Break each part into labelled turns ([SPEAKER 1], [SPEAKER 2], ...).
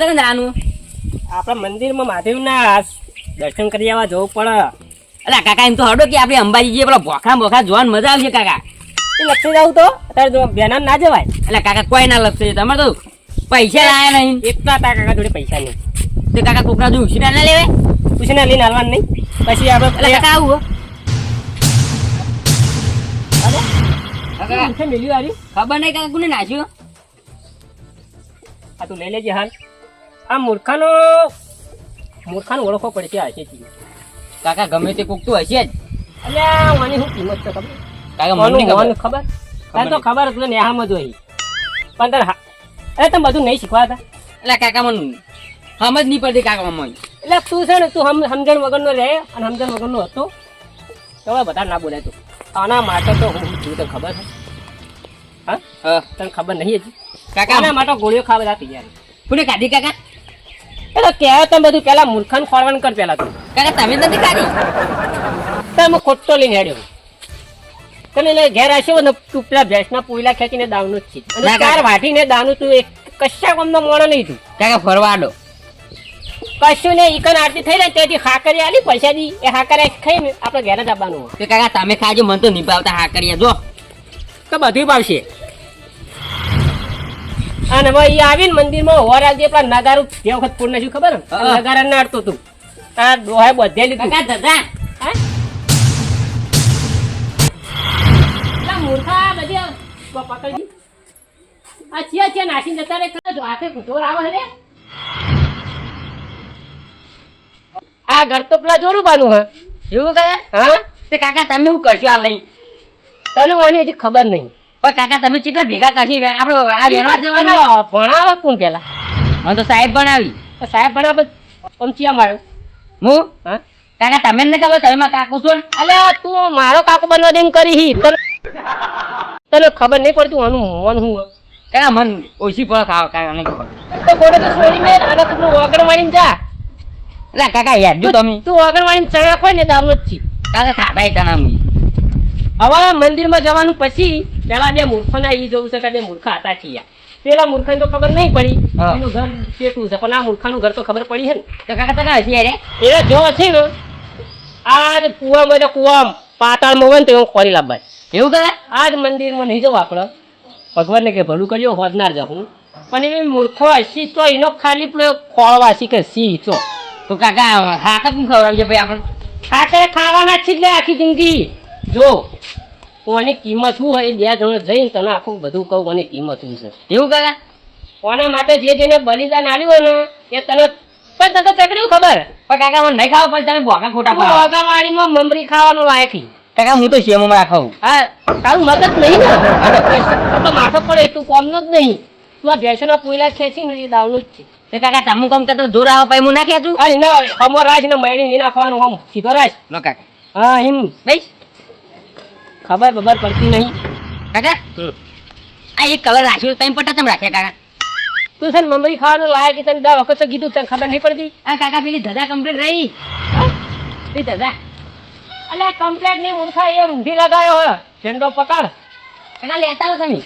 [SPEAKER 1] આપણે ને જવાનું
[SPEAKER 2] આપણા મંદિરમાં મહાદેવના દર્શન કરી આવવા જવું પડે.
[SPEAKER 1] અલા કાકા એમ તો હડો કે આપણે અંબાજી જઈએ પેલા ભોખા ભોખા જોવાની મજા આવશે કાકા.
[SPEAKER 2] એ લક્ષી જાવ તો? અત્યારે બેના ના જવાય.
[SPEAKER 1] એટલે કાકા કોઈ ના લગશે તમારે તો પૈસા લાયા નહીં.
[SPEAKER 2] એટલા તા કાકા જોડે પૈસા નહીં.
[SPEAKER 1] તો કાકા કોકરા જો ઉછીના ના લેવાય?
[SPEAKER 2] ઉછીના લઈને હાલવાનું નહીં. પછી
[SPEAKER 1] એટલે
[SPEAKER 2] આપણે
[SPEAKER 1] કાકા આવું હો.
[SPEAKER 2] કાકા હારી?
[SPEAKER 1] ખબર નહીં કાકા કોને નાખ્યું?
[SPEAKER 2] આ તું લઈ લેજે હાલ. આ મૂર્ખાનો મૂર્ખાનો ઓળખો પડે આ છે
[SPEAKER 1] કાકા ગમે તે કૂકતું હશે જ.
[SPEAKER 2] અલ્યા મને શું કિંમત છે ખબર?
[SPEAKER 1] કાકા મને ખબર.
[SPEAKER 2] ખબર? તને તો ખબર હતું નેહામાં જ હોય. પણ તારે અરે તમે બધું નહીં શીખવાતા
[SPEAKER 1] એટલે કાકા મને સમજ નહીં પડતી કાકા મને.
[SPEAKER 2] એટલે તું છે ને તું સમજણ વગરનો રહે અને સમજણ વગરનો હતો. તો બધા ના બોલાય તું. આના માટે તો હું છું તો ખબર છે? હા? તને ખબર નહીં હજી?
[SPEAKER 1] કાકા
[SPEAKER 2] આના માટે ગોળીઓ ખાવા તૈયાર
[SPEAKER 1] કોને કાઢી કાકા?
[SPEAKER 2] એટલે કહેવાય તમે બધું પેલા મૂર્ખાને ખોરવાનું કર પેલા તું.
[SPEAKER 1] કારણ તમે નથી કાઢી
[SPEAKER 2] તમે ખોટો લઈને હેડ્યો. તમે એને ઘેર આવ્યો ને તું પેલા ભેંસના પૂલા ખેંચીને દાવનું જ છે. અને
[SPEAKER 1] ના,
[SPEAKER 2] વાટીને દાવનું તું એક કશા કોમનો મોણો નહીં તું.
[SPEAKER 1] કાંઈ ફરવાડો.
[SPEAKER 2] કશું ને ઈકન આરતી થઈ ને તેથી હાકરી આલી પૈસા દી એ હાકરી ખાઈ ને આપણે ઘેર જ આવવાનું. હોય.
[SPEAKER 1] કાકા તમે ખાજો મને તો નહીં ભાવતા હા જો.
[SPEAKER 2] તો બધું પાવશે અને હવે ઈ આવીને મંદિરમાં હોર જે પેલા નગારું જે વખત પૂર્ણ શું ખબર. નગારા ના અડતો તું આ ડોહાએ બધે લીધું.
[SPEAKER 1] કાકા દાદા
[SPEAKER 2] હા? મૂર્ખા બધી પકડજી. આ ચિયા ચિયા જતા રે જો હાથે જોર આવે રે. આ ઘર તો પેલા જોરું બાનું હે.
[SPEAKER 1] એવું કહે?
[SPEAKER 2] હા?
[SPEAKER 1] તે કાકા તમે શું કરશો આ લઈ
[SPEAKER 2] તને મને હજી ખબર નહીં.
[SPEAKER 1] પણ કાકા તમે કેટલા ભેગા કરશી? આપણો આ વેણવા જવાનું?
[SPEAKER 2] ભણાવે કોણ પેલા?
[SPEAKER 1] મને તો સાહેબ
[SPEAKER 2] ભણાવી. સાહેબ ભણાવે પંચિયા માર્યો.
[SPEAKER 1] હું? કાકા તમે ને ખબર તમે કાકો છો
[SPEAKER 2] અલે તું મારો કાકો બનવા દેમ કરી હી. તને ખબર નહીં પડતી આનું મન હું.
[SPEAKER 1] કાકા મન ઓછી પડે ખાવા કાકા નહીં ખબર.
[SPEAKER 2] તો ગોડે તો છોડી મેલ અને તું વગર વાળીને જા.
[SPEAKER 1] એટલે કાકા યાર જો તમે.
[SPEAKER 2] તું વગર વાળીને ચણા ખોય ને દામનો જ છી.
[SPEAKER 1] કાકા ખાતા તણા મી
[SPEAKER 2] હવે મંદિરમાં જવાનું પછી પેલા બે મૂર્ખોના એ જોવું છે કે બે મૂર્ખા હતા છીએ પેલા મૂર્ખા તો ખબર નહીં પડી. એનું ઘર કેટલું છે? પણ આ મૂર્ખાનું ઘર તો ખબર પડી છે ને.
[SPEAKER 1] તો કાકા તને હસી અરે
[SPEAKER 2] એ જો છે ને આ કુવામાં કુવામાં પાતાળમાં હોય ને તો એવું ખોરી લાવવાય
[SPEAKER 1] એવું કહે
[SPEAKER 2] આ જ મંદિરમાં નહીં જવું આપણે. ભગવાનને કે ભલું કર્યો હોદનાર જાઉં પણ એ મૂર્ખો હસી તો એનો ખાલી પેલો ખોળવા શીખે સી તો.
[SPEAKER 1] તો કાકા હા કેમ ખવડાવજો ભાઈ આપણે?
[SPEAKER 2] હાથે ખાવાના જ એટલે આખી જિંદગી. જો કોની કિંમત શું હોય બે જણ જઈને તને આખું બધું કહું કોની કિંમત શું છે.
[SPEAKER 1] એવું કાકા?
[SPEAKER 2] કોના માટે જે જેને બલિદાન આવ્યું હોય ને એ તને પણ તને ચકડ્યું ખબર.
[SPEAKER 1] પણ કાકા મને નહીં ખાવા પણ તમે ભોગા ખોટા પડો.
[SPEAKER 2] વાળીમાં મમરી ખાવાનું લાયકી
[SPEAKER 1] કાકા હું તો શેમમાં રાખું
[SPEAKER 2] હા તારું મગજ નહીં ને? તો માથો પડે તું કોમનો જ નહીં. તું આ ભેંસોના પોઈલા ખેંચી ને એ દાવનું જ છે.
[SPEAKER 1] કાકા તમે કામ તો જોર આવે પછી હું ના ખેંચું?
[SPEAKER 2] અરે ના અમો રાજ ને મળી નહીં નાખવાનું આમ સીધો રાજ.
[SPEAKER 1] કાકા.
[SPEAKER 2] હા એમ.
[SPEAKER 1] ભાઈ
[SPEAKER 2] ખબર બબર પડતી નહીં.
[SPEAKER 1] કાકા? આ એક કલર રાખ્યો તમે પટ્ટા તમે રાખ્યા કાકા.
[SPEAKER 2] તું છે મમરી ખાવાનું લાયક છે તને દા વખત તો કીધું તને ખબર નહીં પડતી?
[SPEAKER 1] આ કાકા પેલી ધજા કમ્પ્લીટ રહી. એ ધજા
[SPEAKER 2] અલે કમ્પ્લેટ નહીં મૂર્ખા એ ઊંધી લગાયો હોય. ઝંડો પકડ.
[SPEAKER 1] એના લેતા આવો તમે.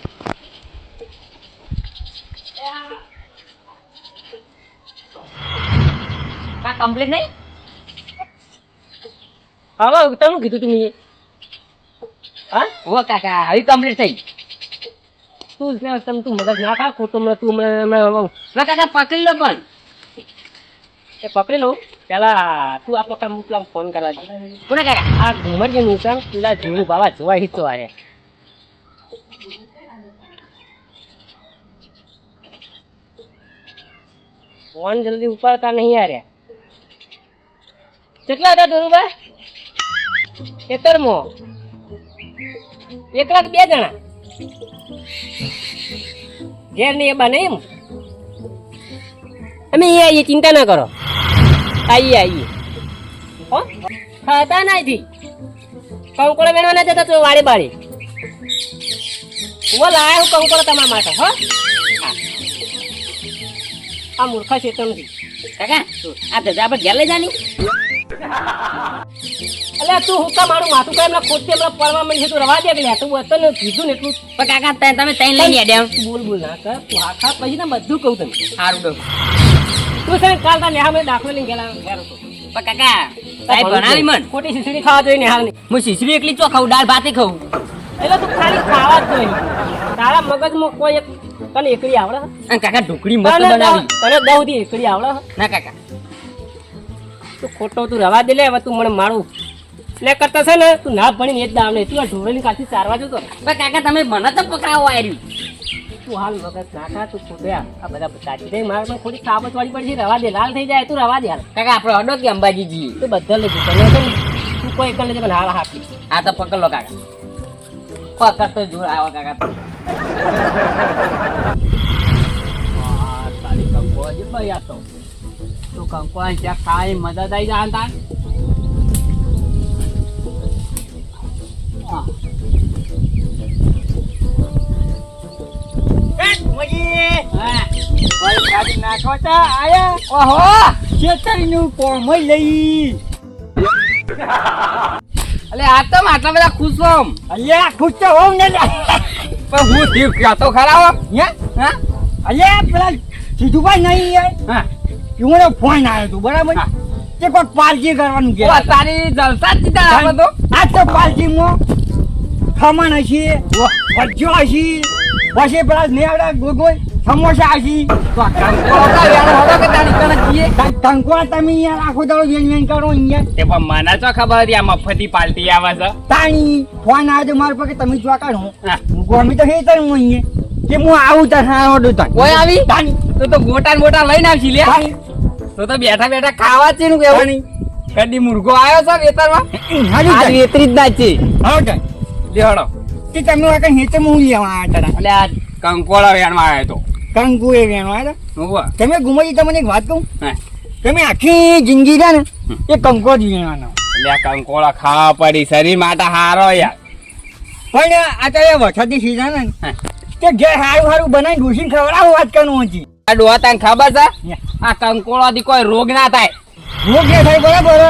[SPEAKER 1] કા કમ્પ્લેટ નહીં?
[SPEAKER 2] હવે તમે કીધું તું મેં. હા?
[SPEAKER 1] ઓ કાકા હવે કમ્પ્લીટ થઈ.
[SPEAKER 2] તું જ ને તમે તું મગજ ના ખા ખોટું હમણાં તું મને
[SPEAKER 1] ના કાકા પકડી લો પણ.
[SPEAKER 2] એ પકડી લઉં? પેલા તું આ પકડ હું પેલા ફોન કરવા
[SPEAKER 1] કોને કાકા?
[SPEAKER 2] આ ઘુમરજી નુકસાન પેલા જીવું બાવા જોવા હિસ્સો આરે ફોન જલ્દી ઉપાડતા નહીં આરે કેટલા હતા ધોરુભાઈ ખેતરમો? એકલા બે જણા. ઘેર નહીં એ બને એમ. અમે અહીંયા આવીએ, ચિંતા ના કરો. આવીએ આવીએ. હો? ખાતા નથી કંકોડો મેળવા ના જતા તો વાડે બાડે હું લાયા હું કંકોડો તમારા માટે, હો. આ મૂર્ખા ચેતનથી
[SPEAKER 1] કાકા, આ ધજા પર ઘેર લઈ જાની.
[SPEAKER 2] અલ્યા તું હું કા મારું માથું કાંઈ હમણાં ખોટી પડવા મને તું રવા દે કે લે તું વતન કીધું ને એટલું.
[SPEAKER 3] પણ કાકા તમે તૈન લઈને હેડ્યા
[SPEAKER 2] બોલ બોલ ના કર. તું હા પછી ને બધું કહું તને.
[SPEAKER 3] સારું ડો
[SPEAKER 2] તું છે કાલ તાર નેહા મેં દાખલો લઈને ગયેલા ઘેર હતો.
[SPEAKER 3] પણ કાકા સાહેબ ભણાવી મન.
[SPEAKER 2] ખોટી ખીચડી ખાવા જોઈએ નેહાલની
[SPEAKER 3] હું શીશડી એકલી ચો ખાઉં દાળ ભાતે ખાઉં.
[SPEAKER 2] એટલે તું ખાલી ખાવા જ જોઈએ. તારા મગજમાં કોઈ એક તને એકડી આવડે?
[SPEAKER 3] કાકા ઢોકળી મસ્ત બનાવી.
[SPEAKER 2] તને દઉં દી એકડી આવડે?
[SPEAKER 3] ના કાકા.
[SPEAKER 2] તું ખોટો તું રવા દે લે હવે તું મને મારું એટલે કરતા છે ને તું ના ભણીને એ જ દાવ નહીં તું આ ઢોરેની કાચી ચારવા જતો.
[SPEAKER 3] કાકા તમે મને તો પકડાવો આવ્યું
[SPEAKER 2] તું હાલ મગજ નાખા તું ખોટો આ. બધા બતાડી દે મારે પણ થોડી સાબત વાળી પડશે રવા દે લાલ થઈ જાય તું રવા દે હાલ.
[SPEAKER 3] કાકા આપણે અડો કે અંબાજી જઈએ?
[SPEAKER 2] તું બધા તને તું કોઈ એક લેજે પણ હાલ હાકી
[SPEAKER 3] આ તો પકડ લો કાકા. પકડ તો જોર આવો કાકા.
[SPEAKER 2] તારી કંકો હજી ભાઈ આ તો.
[SPEAKER 3] તું કંકો ત્યાં ખાઈ મદદ આવી જાય તાર?
[SPEAKER 4] ભાઈ ગાડી નાખો તા આયા.
[SPEAKER 3] ઓહો
[SPEAKER 4] ખેતરનું કોમય લઈ.
[SPEAKER 3] અલે આ તો આટલા બધા ખુશ હોમ.
[SPEAKER 4] અલ્યા ખુશ તો હોઉં ને.
[SPEAKER 3] પણ હું દીવ ખરા હો?
[SPEAKER 4] હે?
[SPEAKER 3] હા?
[SPEAKER 4] અલ્યા પેલા સીધુભાઈ નહીં
[SPEAKER 3] હા.
[SPEAKER 4] એનો ફોન આવ્યો હતો બરાબર?
[SPEAKER 3] હા.
[SPEAKER 4] તે કોઈ પાલજી કરવાનું કે.
[SPEAKER 3] તારી જલસા જ સીધા આપણે તો
[SPEAKER 4] આ તો ખમણ હશે ભજીયો હશે. પછી પેલા નેવડા ગોગોય સમોસા હશે
[SPEAKER 3] તો આ કંકોળો હતો
[SPEAKER 4] તમે યાર આખો દાડો વેન વેન કરો અહીંયા.
[SPEAKER 3] તે પણ મને તો ખબર હતી આ મફતી પાલટી આવે છે.
[SPEAKER 4] તાણી ફોન આવ્યો તો મારા પાસે તમે જોવા કાઢો. ગોમી તો હેતર હું અહીંયા. કે હું આવું તાર હા ઓડો તાર.
[SPEAKER 3] કોઈ આવી?
[SPEAKER 4] તાણી.
[SPEAKER 3] તો તો ગોટા મોટા લઈને આવશી લે તો તો બેઠા બેઠા ખાવા છે નું કહેવાની કદી મુર્ગો આવ્યો છે વેતરમાં? વેતરી જ ના છે.
[SPEAKER 4] હા.
[SPEAKER 3] લેહડો
[SPEAKER 4] તમે વાકે હેતર હું લેવા
[SPEAKER 3] એટલે આ કંકોળા વેણમાં આવ્યો તો.
[SPEAKER 4] કંકુ એ વેણો તમે ગુમાજી તમને એક વાત કહું? તમે આખી જિંદગી છે ને એ કંકો જ વેણવાનો.
[SPEAKER 3] એટલે કંકોળા ખાવા પડી શરીર માટે હારો યાર.
[SPEAKER 4] પણ અત્યારે વરસાદની સીઝન ને. તે જે સારું સારું બનાવી ડોસીને ખવડાવો વાત કરવું હજી
[SPEAKER 3] આ ડોહા તને ખબર છે? આ કંકોળાથી કોઈ રોગ ના થાય.
[SPEAKER 4] રોગ જે થાય બરાબર?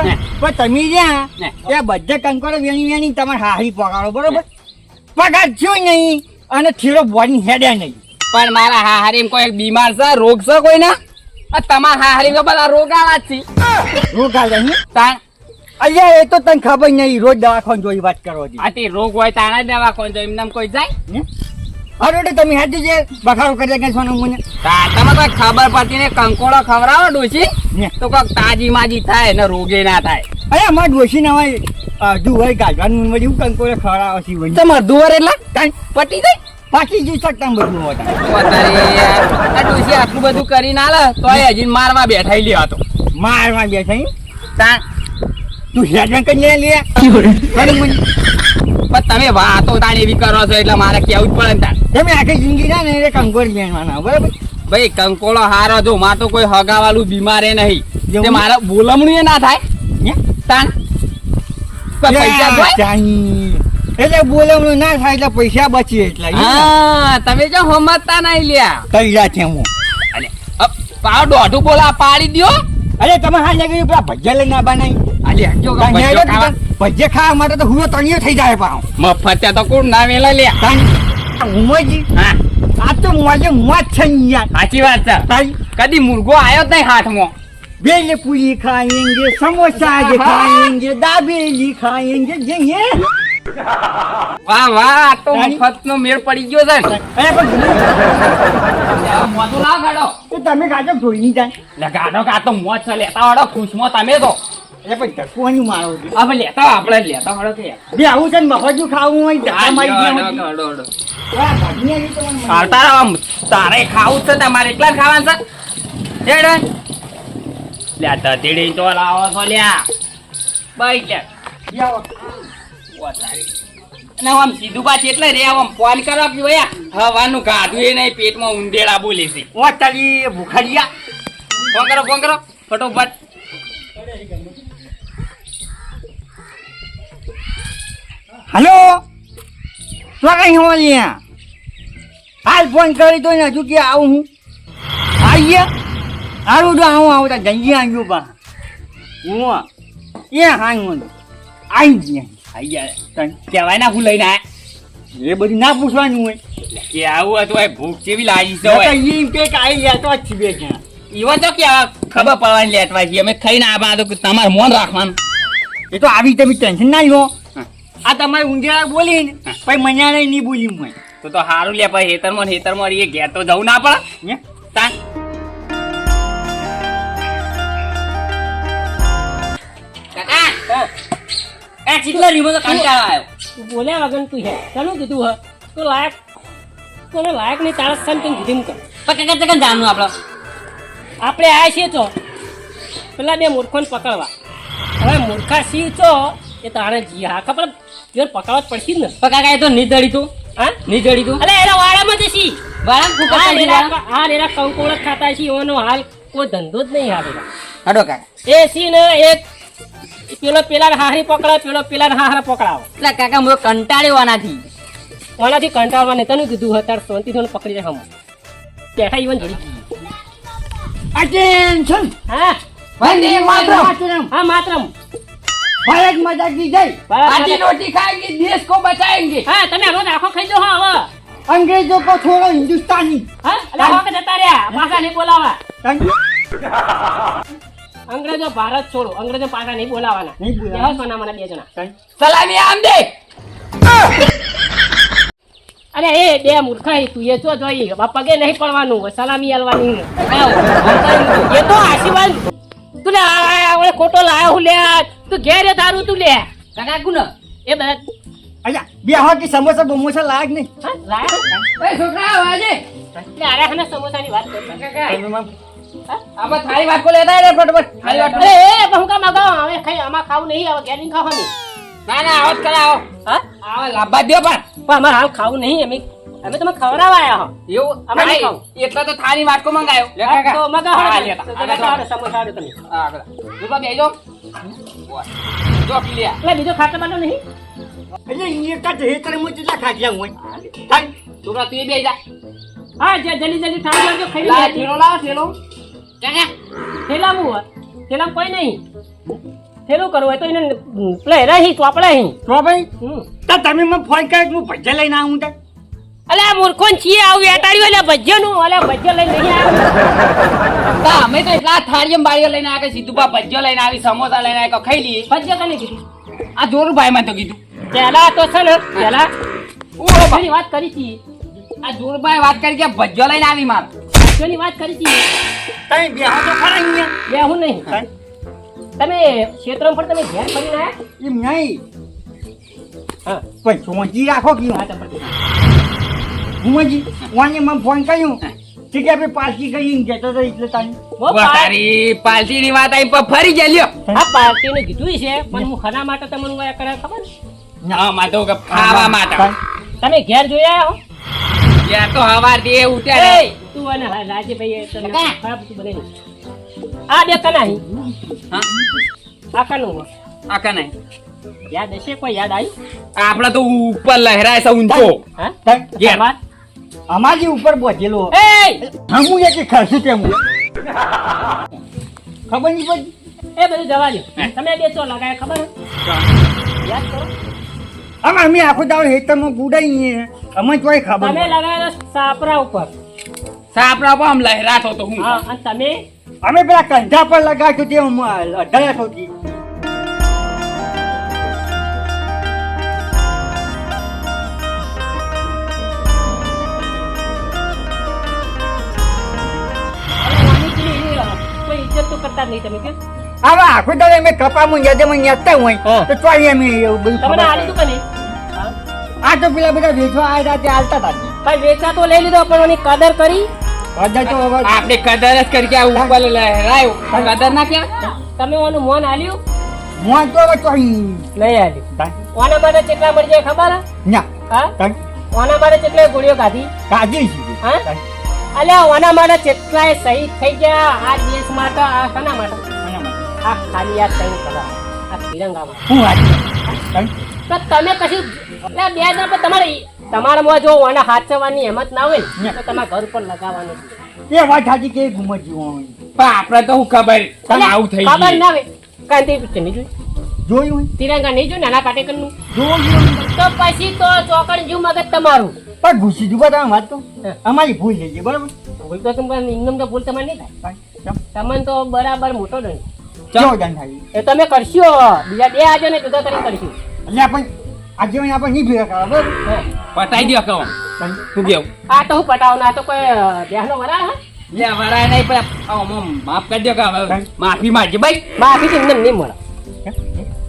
[SPEAKER 4] પણ તમે જ્યાં એ બધા કંકોડો વેણી વેણી તમારે હારી પગાડો બરોબર? પગાર થયો નહીં અને થીરો બોડી હેડ્યા નહીં.
[SPEAKER 3] પણ મારા હાહરીમ કોઈ બીમાર છે રોગ છે કોઈ ના તમારા હાહરીમ બધા રોગ આવા છે.
[SPEAKER 4] રોગ આવે
[SPEAKER 3] તાણ
[SPEAKER 4] અહીંયા એ તો તને ખબર નહીં રોજ દવાખાન જોઈ વાત કરો છો
[SPEAKER 3] આ રોગ હોય તાણા દવાખાન દવા કોણ એમને કોઈ જાય?
[SPEAKER 4] અરે તમે હાજી જે બખાડો કરી કે સોનું મને.
[SPEAKER 3] તા- તમે કોઈ ખબર પડતી ને કંકોળો ખવડાવો ડોશી. તો કોક તાજી માજી થાય ને રોગે ના થાય.
[SPEAKER 4] અરે અમાર ડોશી ના હોય હોય ગાજવાનું બધું કંકોડે ખવડાવે છે.
[SPEAKER 3] તમાર દુવર એટલે? પટી જાય?
[SPEAKER 4] પાકી જઈ શકતા ને બધું
[SPEAKER 3] તું. આટલું બધું કરીને આલે તો હજી મારવા બેઠા લ્યો હતો
[SPEAKER 4] મારમાં બેઠા
[SPEAKER 3] તા.
[SPEAKER 4] તું હેડમાં કઈ લે લે. કરું.
[SPEAKER 3] પણ તમે વાતો તાણ એવી કરો છો એટલે મારે કેવું જ પડે ને તાણ.
[SPEAKER 4] તમે આખી જિંદગી ના ને કંકોળ કંકોડ બરાબર?
[SPEAKER 3] ભાઈ કંકોળો હારો જો માં તો કોઈ હગાવાલું બીમારે નહીં. મારે બોલમણું એ ના થાય.
[SPEAKER 4] હે?
[SPEAKER 3] તાણ. પૈસા
[SPEAKER 4] લે. એટલે બોલમણું ના થાય એટલે પૈસા બચીએ એટલે
[SPEAKER 3] હા તમે જો હમતા નહીં લ્યા.
[SPEAKER 4] તૈયાર છે હું.
[SPEAKER 3] અરે પાવ દોઢું બોલા પાડી દો
[SPEAKER 4] અરે તમે હા લાગે પેલા ભજીયા લઈને
[SPEAKER 3] આવા નહીં અરે ભજીયા ખાવા?
[SPEAKER 4] માટે તો હુંયો તણિયો થઈ જાય પાવ
[SPEAKER 3] મફત તો કોણ ના વેલા લે
[SPEAKER 4] ઉમજી
[SPEAKER 3] હા.
[SPEAKER 4] આ તો મોજે મોજ છે યાર
[SPEAKER 3] સાચી વાત છે. કદી મુર્ગો આવ્યો નહીં હાથમાં.
[SPEAKER 4] બેલપુરી ખાએંગે સમોસા જે ખાએંગે દાબેલી ખાએંગે હે.
[SPEAKER 3] વાહ વાહ તો મફત નો મેળ પડી ગયો છે ને
[SPEAKER 4] પણ
[SPEAKER 3] ગાડો
[SPEAKER 4] તો તમે કાચો જોઈ નહીં જાય.
[SPEAKER 3] લે ગાડો કા તો મોત છે લેતા વાળો મો તમે તો.
[SPEAKER 4] અરે પણ ધક્કોની મારો
[SPEAKER 3] હવે લેતા આપણે લેતા વાળો કે.
[SPEAKER 4] બે આવું છે ને મફતનું ખાવું હોય ધક્કા મારી તો.
[SPEAKER 3] તારે ખાવું છે તમારે એકલા ખાવાનું છે? હેડ. લ્યા તો લાવો છો લ્યા. બાઈ લે. અને આમ સીધું પાછી એટલે રે, આમ ફોન કરો કે ભૈયા હવાનું ગાધું એ નહીં, પેટમાં ઊંધેડા બોલે છે.
[SPEAKER 4] ઓ તારી ભૂખાડિયા.
[SPEAKER 3] ફોન કરો ફોન કરો. ફટોફટ.
[SPEAKER 4] હલો? તો કઈ હો અહીંયા હાલ ફોન કરી તો ને હજુ કે આવું હું. આવી ગયા સારું તો આવું આવું તો ગંજી આવ્યું પા હું એ હા હું આવી ગયા.
[SPEAKER 3] આઈ ગયા. કહેવાય ના હું લઈને આયા
[SPEAKER 4] એ બધું ના પૂછવાનું હોય.
[SPEAKER 3] કે આવું હતું એ ભૂખ જેવી લાગી છે હોય.
[SPEAKER 4] ઈ કે કાઈ ગયા તો જ છીએ ત્યાં
[SPEAKER 3] ઈવન તો કે ખબર પડવાની લેટવા છીએ અમે ખાઈને આ તો તમારે મોન રાખવાનું.
[SPEAKER 4] એ તો આવી તમે ટેન્શન ના લો આ તમારે ઊંઘેલા બોલીને પછી મન્યા નહીં બોલી હું
[SPEAKER 3] તો તો સારું લે પછી હેતરમાં ને હેતરમાં એ ઘેર તો જવું ના પડે. ચીટલા રીમો તો કંટાળો આવ્યો.
[SPEAKER 2] બોલ્યા વગર તું હે. ચાલું કીધું હ? તો લાયક કોને લાયક નહીં તારા સામે તું કીધું કર.
[SPEAKER 3] પણ કાકા ચકન જાણું આપણે
[SPEAKER 2] આપણે આ છીએ તો પેલા બે મૂર્ખોને પકડવા. હવે મૂર્ખા સિંહ છો એ તારે જી હા ખબર? જોર પકડવા જ પડશે ને.
[SPEAKER 3] પણ કાકા એ તો નહીં દડી તું.
[SPEAKER 2] હા?
[SPEAKER 3] નહીં દડી તું.
[SPEAKER 2] અરે એના વાળામાં જ સિંહ
[SPEAKER 3] વાળા?
[SPEAKER 2] હા એના કંકોળ ખાતા છે એનો હાલ કોઈ ધંધો જ નહીં હાલ.
[SPEAKER 3] હડો કાકા.
[SPEAKER 2] એ સી ને એક પેલો પેલા હાહરી પકડાવ પેલો પેલા હાહરા પકડાવ
[SPEAKER 3] એટલે કાકા હું કંટાળ્યો આનાથી.
[SPEAKER 2] આનાથી કંટાળવા ને તને કીધું હતા શાંતિ થોડું પકડી જાય હમ. બેઠા ઈવન જોડી
[SPEAKER 4] ગઈ.
[SPEAKER 2] અટેન્શન હા?
[SPEAKER 4] વંદે માતરમ!
[SPEAKER 2] હા માતરમ.
[SPEAKER 4] ભારત માતા કી જય
[SPEAKER 2] આજી
[SPEAKER 3] રોટી ખાએંગે દેશ કો બચાએંગે
[SPEAKER 2] હા તમે રોજ આખો ખાઈ જો હા
[SPEAKER 4] અંગ્રેજો કો છોડો હિન્દુસ્તાની.
[SPEAKER 2] હા લાવો કે જતા રહ્યા ભાષા નહીં બોલાવા. અંગ્રેજો ભારત છોડો. અંગ્રેજો પાછા નહીં બોલાવાના.
[SPEAKER 4] નહીં
[SPEAKER 2] મને બે જણા.
[SPEAKER 3] સલામી આમ
[SPEAKER 2] અરે એ બે મૂર્ખા તું એ તો જોઈ પગે નહીં પડવાનું સલામી આલવાની એ તો આશીર્વાદ. તું ને ખોટો લાયો હું લે તું ઘેરે તારું તું લે.
[SPEAKER 3] કડાકુ ને
[SPEAKER 2] એ બધા
[SPEAKER 4] બે હા કે સમોસા બમોસા લાગ નહીં.
[SPEAKER 3] કાકા
[SPEAKER 4] તમે માં
[SPEAKER 3] આપણે થાળી વાટકો લેતા રે ફટફટ. થાળી વાટકો.
[SPEAKER 2] અરે એ હું? કામ અગાઉ હવે ખાઈ આમાં ખાવું નહીં હવે ઘેર ખાવાની.
[SPEAKER 3] ના ના આવો જ કરાવો
[SPEAKER 2] હા?
[SPEAKER 3] આવો લાભા દ્યો પણ.
[SPEAKER 2] પણ અમારે હાલ ખાવું નહીં અમે અમે તમે ખવડાવવા આયા હો.
[SPEAKER 3] એવું?
[SPEAKER 2] અમે નહીં ખાવું.
[SPEAKER 3] એટલે તો થાળી વાટકો મંગાયો. લે
[SPEAKER 2] હા,
[SPEAKER 3] કાકા
[SPEAKER 2] તો મગા
[SPEAKER 3] હા,
[SPEAKER 2] હાડો.
[SPEAKER 3] લેતા.
[SPEAKER 2] તો
[SPEAKER 3] હા,
[SPEAKER 2] લેતા હાડો,
[SPEAKER 3] લેતા.
[SPEAKER 2] સમોસા તમે.
[SPEAKER 3] હા. રૂપા બેહી જાઓ. જો પી લે.
[SPEAKER 2] એટલે બીજો ખાટલા બાટલો નહીં.
[SPEAKER 4] એટલે ઈ કા તો હેતર મો કેટલા ખાધ્યા હોય? થાય
[SPEAKER 3] તું બેહી જા.
[SPEAKER 2] હા જલ્દી જલ્દી થાળી લાવજો ખાઈ લઈએ.
[SPEAKER 3] ઠેલો લાવો, ઠેલો.
[SPEAKER 2] થેલામાં હોય? થેલામાં કોઈ નહીં. થેલું કરવું હોય તો એને પેલા હેરા હી ચોપડા હી હમ.
[SPEAKER 4] તો તમે મને ફોન કર્યો હું ભજ્જે લઈને આવું તો?
[SPEAKER 2] અલે આ મૂર્ખોન છીએ આવું એટાડ્યું એટલે ભજ્યનું અલે ભજ્જે લઈને નહીં આવ્યું.
[SPEAKER 3] તા અમે તો એટલા થાળીયમ ને બાળીઓ લઈને આવ્યા સીધું બા ભજ્જો લઈને આવી સમોસા લઈને આવી કે ખાઈ લઈએ.
[SPEAKER 2] ભજ્ય કને કીધું?
[SPEAKER 3] આ જોરુભાઈ માં તો કીધું.
[SPEAKER 2] પેલા તો છે ને પેલા.
[SPEAKER 3] ઓ.
[SPEAKER 2] વાત કરી હતી.
[SPEAKER 3] આ જોરભાઈ વાત કરી કે ભજ્જો લઈને આવી માર.
[SPEAKER 2] ભજ્યની વાત કરી હતી.
[SPEAKER 4] તમે બે હા તો ખરા અહીંયા?
[SPEAKER 2] બે હું નહીં. તમે ક્ષેત્રમાં પર તમે ધ્યાન કરી રહ્યા?
[SPEAKER 4] એમ નહીં.
[SPEAKER 2] હા
[SPEAKER 4] પણ સોચી રાખો કે
[SPEAKER 2] હા તમે.
[SPEAKER 4] હુંજી વાને મને ફોન કર્યો. કે કે આપણે પાર્ટી કરીને જતો એટલે
[SPEAKER 2] પા-
[SPEAKER 3] તારી પાલટી ની વાત આવી પર ફરી ગયા લ્યો.
[SPEAKER 2] આ પાર્ટીને કીધું છે પણ હું ખાના માટે તમને હું આ કરે ખબર?
[SPEAKER 3] ના માં કે ખાવા માટે.
[SPEAKER 2] તમે ઘેર જોયા હો?
[SPEAKER 3] ઘેર તો હવાર દે ઉઠ્યા ને.
[SPEAKER 2] તું અને તને ખરાબ. આ બે કના હી?
[SPEAKER 3] હા
[SPEAKER 2] આ કનું હો.
[SPEAKER 3] આકા
[SPEAKER 2] યાદ હશે? કોઈ યાદ આવી?
[SPEAKER 3] આપણા તો ઉપર લહેરાય છે ઊંચો
[SPEAKER 2] હા. અમારી
[SPEAKER 4] ઉપર બોધેલો.
[SPEAKER 2] એ
[SPEAKER 4] હમું એક ખર્ચું તેમ. ખબર નહીં પડી?
[SPEAKER 2] એ બધું જવા દો. તમે બે ચો લગાય ખબર યાદ કરો.
[SPEAKER 4] અમે અમે આખો દાડો હેતરમાં ગુડાઈએ અમે તોય ખબર
[SPEAKER 2] અમે
[SPEAKER 4] પડે.
[SPEAKER 2] લગાયેલો સાપરા ઉપર.
[SPEAKER 3] સાપડા પર આમ લહેરાતો તો હું
[SPEAKER 2] હા અને તમે?
[SPEAKER 4] અમે પેલા કંધા પર લગાડ્યું તે અઢાર સુધી
[SPEAKER 2] કરતા નહીં તમે કે
[SPEAKER 4] હવે આખો દાડો અમે કપામાં યાદમાં નેતા હોય. તો તોય અમે એવું બધું
[SPEAKER 2] તમને આલી
[SPEAKER 4] પડે.
[SPEAKER 2] દું કે નહીં હા?
[SPEAKER 4] આ તો પેલા બધા વેચવા આવ્યા હતા તે હાલતા હતા.
[SPEAKER 2] વેચા તો લઈ લીધો પણ એની કદર કરી?
[SPEAKER 4] તો હવે
[SPEAKER 3] આપણે કદર જ કરી કે આ ઉપર લહેરાયો કદર ના ક્યાં?
[SPEAKER 2] તમે ઓનું મોન આલ્યું?
[SPEAKER 4] મોન તો હવે તોય
[SPEAKER 2] નહીં આલ્યું. ઓના માટે કેટલા મળી જાય ખબર?
[SPEAKER 4] ના
[SPEAKER 2] હા? ઓના માટે કેટલાય ગોળીઓ
[SPEAKER 4] કાઢી? છે.
[SPEAKER 2] હા? અલ્યા ઓના માટે કેટલાય શહીદ થઈ ગયા. આ દેશ માટે આ કના માટે? આ ખાલી આ ત્રણ કલા આ તિરંગામાં.
[SPEAKER 4] શું વાત.
[SPEAKER 2] તો તમે કશું એટલે બે હજાર પર તમારે તમારામાં જો ઓના હાચવવાની હિંમત ના હોય ને તો તમારા ઘર પર લગાવવાનું. છે.
[SPEAKER 4] વાત સાચી કે ગુમત જીવો
[SPEAKER 3] પણ આપણે તો હું ખબર? તને આવું થઈ
[SPEAKER 2] ખબર ના હોય. કાંતિ પિક્ચર નહીં જોઈ?
[SPEAKER 4] જોયું
[SPEAKER 2] તિરંગા નહીં જોયું નાના પાટેકરનું?
[SPEAKER 4] જોયું
[SPEAKER 2] તો પછી તો ચોકડ જેવું મગજ તમારું.
[SPEAKER 4] પણ ઘૂસી જુઓ તમે વાત તો. અમારી ભૂલ થઈ ગઈ બરાબર?
[SPEAKER 2] ભૂલ તો તમારે તો ભૂલ તમારે નહીં થાય. તમને તો બરાબર મોટો દંડ
[SPEAKER 4] ચાલો દંડ થાય
[SPEAKER 2] એ તમે કરશો. બીજા બે આજે ને જુદા કરી કરશું.
[SPEAKER 4] એટલે આપણે આજે મને આપણે નહીં ભેગા કરવા બરાબર
[SPEAKER 3] પટાઈ દો કહો. શું કેવું
[SPEAKER 2] આ તો હું પટાવું આ તો કોઈ દેહનો વરા હા.
[SPEAKER 3] લે વરાય નહીં પણ આમ આમ માફ કરી દો કે હવે માફી માંગજે. ભાઈ
[SPEAKER 2] માફી તો એમને નહીં મળે.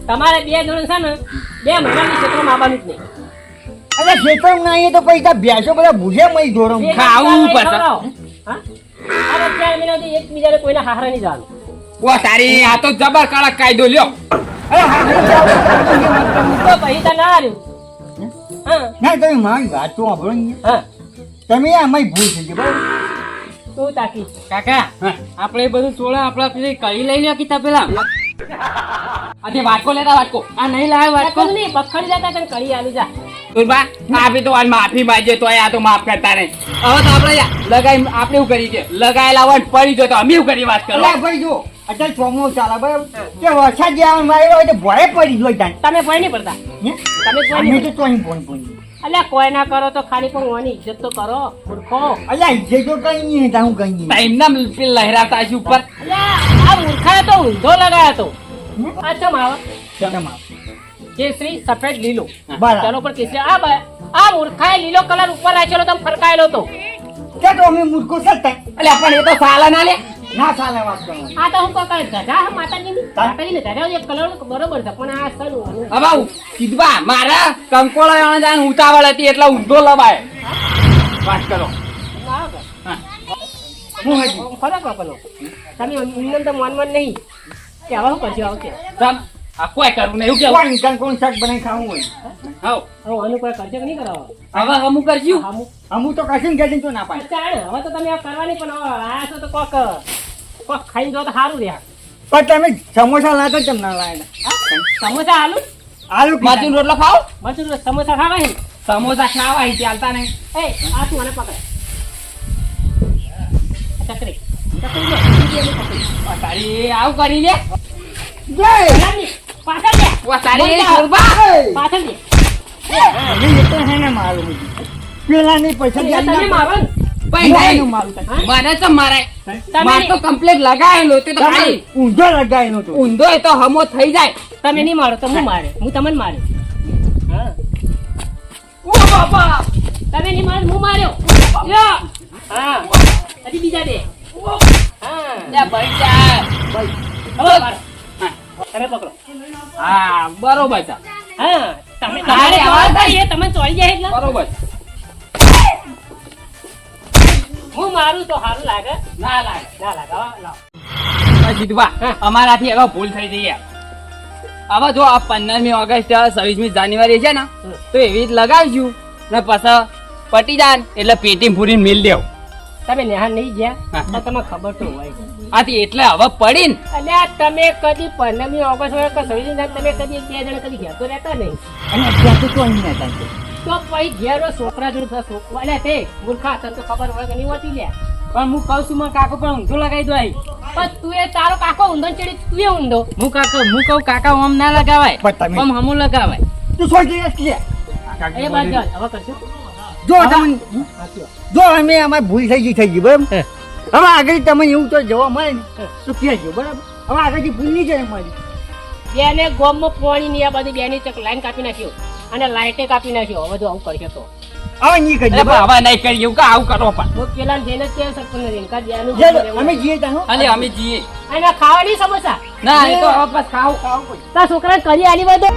[SPEAKER 2] તમારે બે જણ છે ને બે મહિનાની ક્ષેત્રમાં આવવાનું જ નહીં.
[SPEAKER 4] અરે ના તો પૈસા બેસો બધા ભૂસે મય ધોરણ.
[SPEAKER 3] ખાવું પાછા.
[SPEAKER 2] હા? આ મહિનાથી એકબીજાને કોઈના હાહરા નહીં જવાનું.
[SPEAKER 3] ઓ તારી આ તો જબર કડક કાયદો લ્યો.
[SPEAKER 2] ના હાર્યું
[SPEAKER 4] ના તમે મારી વાત તો સાંભળો તમે અમારી ભૂલ થઈ ગઈ બરાબર?
[SPEAKER 2] તું તાકી?
[SPEAKER 5] કાકા આપણે બધું ચોળા આપણા પેલી કઢી લઈ લ્યો કીધા પેલા?
[SPEAKER 3] આજે વાટકો લેતા વાટકો
[SPEAKER 5] આ નહીં લાવે વાટકો?
[SPEAKER 2] નહીં બખડી જતા તને કરી આલું જા.
[SPEAKER 3] બા આપી તો માફી માંગજે તો આ તો માફ કરતા નહીં. હવે તો આપણે લગાઈ આપણે એવું કરી છે લગાયેલા હોય પડી જો તો અમે એવું કરી વાત કરો.
[SPEAKER 4] પડી ભાઈ જો અત્યારે ચોમો ચાલે બરાબર. કે વરસાદ જે આવે આવ્યો હોય તો ભોય પડી જોઈ જાય
[SPEAKER 2] તમે કોઈ નહીં પડતા? તમે કોઈ નહીં
[SPEAKER 4] તો ચોઈ ફોન ફોન
[SPEAKER 2] અલ્યા કોઈ ના કરો તો ખાલી પણ ઓની ઇજ્જત તો કરો. મૂર્ખો.
[SPEAKER 4] અલ્યા ઇજ્જત તો કઈ નહીં તા હું કઈ નહીં.
[SPEAKER 3] ટાઈમ ના લહેરાતા છે ઉપર.
[SPEAKER 2] અલ્યા આ મૂર્ખાએ તો ઊંધો લગાયો તો અચ્છા માવા
[SPEAKER 4] ચમ આવ.
[SPEAKER 2] કેસરી સફેદ લીલો.
[SPEAKER 4] બરાબર.
[SPEAKER 2] ચાલો પર કેસરી આ આ મૂર્ખાએ લીલો કલર ઉપર રાખેલો તમે ફરકાયેલો તો.
[SPEAKER 4] કે તો અમે મૂર્ખો છે
[SPEAKER 3] અલ્યા પણ એ તો સાલા ના લે.
[SPEAKER 4] ના ચાલે વાત કરવાની.
[SPEAKER 2] આ તો હું કઈ ગધા હે માતાજીની માતાજીને ધર્યા એક કલર બરોબર છે પણ આ સર
[SPEAKER 3] કીધવા મારા કંકોળો ઉતાવળ હતી એટલે ઊંધો લવાય. વાત કરો. હું.
[SPEAKER 4] હજી
[SPEAKER 2] વાપરનો તમે તો મન મન નહીં. કે હવે શું પછી આવશે
[SPEAKER 3] આ કોઈ કરવું નહીં એવું
[SPEAKER 4] કોણ કાન કોણ શાક બનાવી ખાવું હોય?
[SPEAKER 3] હાવ.
[SPEAKER 2] હવે આનું કોઈ કરશે કે નહીં કરાવો
[SPEAKER 3] હવે અમુક કરશું
[SPEAKER 2] અમુક.
[SPEAKER 4] અમુક તો કશું ને તો ના પાડે.
[SPEAKER 2] ચાલે હવે તો તમે આ કરવાની પણ આ છો તો કોક કોક ખાઈ જો તો સારું રહ્યા
[SPEAKER 4] પણ તમે સમોસા લાતો કેમ ના લાયા
[SPEAKER 2] સમોસા આલુ?
[SPEAKER 4] આલુ
[SPEAKER 3] માજુન રોટલો ખાવ
[SPEAKER 2] મજૂર સમોસા ખાવા હે
[SPEAKER 3] સમોસા ખાવા ઈ ચાલતા નહીં.
[SPEAKER 2] એ આ તું મને પકડ? ચકરી. ચકરી
[SPEAKER 3] આવું કરી લે મને તો મારે તો કમ્પ્લીટ લગાયેલો તે તો
[SPEAKER 4] તમે
[SPEAKER 3] ખાલી
[SPEAKER 4] ઊંધો લગાયેલો તો
[SPEAKER 3] ઊંધો એ તો હમો થઈ જાય.
[SPEAKER 2] તમે નહીં મારો તો હું મારે? હું તમને માર્યો હા.
[SPEAKER 3] ઓ બાપા.
[SPEAKER 2] તમે નહીં મારો હું માર્યો? હા. હજી બીજા બે. હા.
[SPEAKER 3] લે ભાઈ
[SPEAKER 2] હવે મારો.
[SPEAKER 3] હા.
[SPEAKER 2] તમે પકડો.
[SPEAKER 3] હા બરોબર છે.
[SPEAKER 2] હા તમે તમારે થાય તમે ચોરી જાય એટલે?
[SPEAKER 3] બરોબર.
[SPEAKER 2] હું મારું તો સારું લાગે.
[SPEAKER 3] ના લાગે.
[SPEAKER 2] ના લાગે.
[SPEAKER 3] જીતવા. અમારાથી હવે ભૂલ થઈ જઈ હવે જો આ પંદરમી ઓગસ્ટ છવ્વીસમી જાન્યુઆરી છે ને તો એવી જ લગાવીશું ને પછી પટી જાય એટલે પેટી પૂરી મિલ દેવ.
[SPEAKER 2] તમે નેહા નહીં ગયા?
[SPEAKER 3] હા.
[SPEAKER 2] તો તમને ખબર તો હોય.
[SPEAKER 3] આથી એટલે હવે પડીને.
[SPEAKER 2] અલ્યા તમે કદી પંદરમી ઓગસ્ટ હોય કે છવ્વીસમી તમે કદી બે જણા કદી ઘેર તો રહેતા નહીં.
[SPEAKER 4] અને ત્યાં તો અહીં રહેતા હતા
[SPEAKER 2] તો. પછી ઘેરો છોકરા જોડે. છોકરા અલ્યા તે મૂર્ખા તને તો ખબર હોય કે નહીં હોતી લે
[SPEAKER 5] પણ હું કહું છું કાકો પણ ઊંધો લગાવી દો.
[SPEAKER 2] પણ તું એ તારો કાકો ઊંધો ચડી તું એ ઊંધો.
[SPEAKER 5] હું કાકો હું કહું કાકા આમ ના લગાવાય.
[SPEAKER 4] પણ તમે-
[SPEAKER 5] હમું લગાવાય.
[SPEAKER 4] તું છોડી દે
[SPEAKER 2] એ બાજુ હવે કરશું.
[SPEAKER 4] જો તમે જો અમે અમારી ભૂલ થઈ ગઈ થઈ ગઈ બરાબર? હવે આગળ તમે એવું તો જોવા મળે ને તો ગયો બરાબર? હવે આગળથી ભૂલ નહીં જાય અમારી.
[SPEAKER 2] બેને ગોમમાં પોણી ની આ બધી બેની ચક લાઈન કાપી નાખ્યો અને લાઈટે કાપી નાખ્યો. હવે તો આવું કરશે તો.
[SPEAKER 4] હવે નહીં
[SPEAKER 3] એટલે હવે નહીં કરીએ એવું કે આવું કરો પણ.
[SPEAKER 2] હું પેલા જઈને શકતો નથી બેનું
[SPEAKER 4] અમે જીએ ત્યાં
[SPEAKER 3] અલે અમે જઈએ.
[SPEAKER 2] અને ખાવાની સમસ્યા?
[SPEAKER 3] ના એ તો હવે બસ ખાવું ખાવું
[SPEAKER 2] તારા છોકરાને કરી આલી બધો.